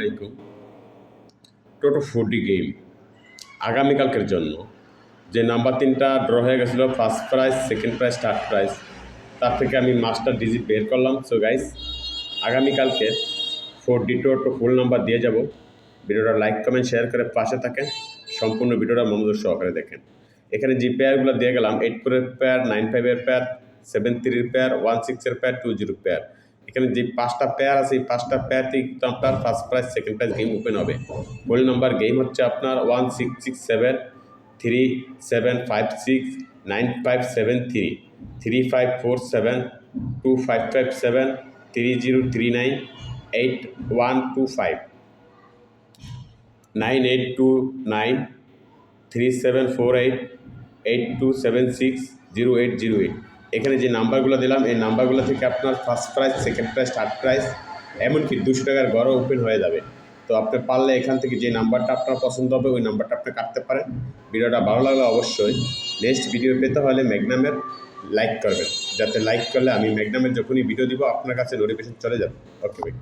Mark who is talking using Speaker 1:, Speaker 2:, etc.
Speaker 1: আলাইকুম। টোটো forty game আগামীকালকের জন্য যে নাম্বার তিনটা ড্র হয়ে গেছিল first prize second prize third prize তার থেকে আমি মাস্টার ডিজিট বের করলাম। সো গাইস আগামীকালকে four D toto full number দিয়ে যাব। ভিডিওটা লাইক কমেন্ট শেয়ার করে পাশে থাকেন। সম্পূর্ণ ভিডিওটা মনোযোগ সহকারে দেখেন। এখানে যে পেয়ারগুলো দিয়ে গেলাম এইট ফোরের পেয়ার নাইন ফাইভের পেয়ার সেভেন থ্রির পেয়ার ওয়ান সিক্সের পেয়ার টু জিরো পেয়ার এখানে যে পাঁচটা পেয়ার আছে, এই পাঁচটা পেয়ারতেই কিন্তু আপনার first prize second prize game open হবে। ফুল নাম্বার গেম হচ্ছে আপনার one six six seven three seven five six nine five seven three three five four seven two five five seven three zero three nine eight one two five nine eight two nine three seven four eight eight two seven six zero eight zero eight এখানে যে নাম্বারগুলো দিলাম, এই নাম্বারগুলো থেকে আপনার first prize second prize third prize এমনকি দুশো টাকার গড়ও ওপেন হয়ে যাবে। তো আপনি পারলে এখান থেকে যে নাম্বারটা আপনার পছন্দ হবে, ওই নাম্বারটা আপনি কাটতে পারেন। ভিডিওটা ভালো লাগলে অবশ্যই নেক্সট ভিডিও পেতে হলে ম্যাগনামের লাইক করবেন। যাতে লাইক করলে আমি ম্যাগনামের যখনই ভিডিও দিব, আপনার কাছে নোটিফিকেশন চলে যাবে। ওকে ভাই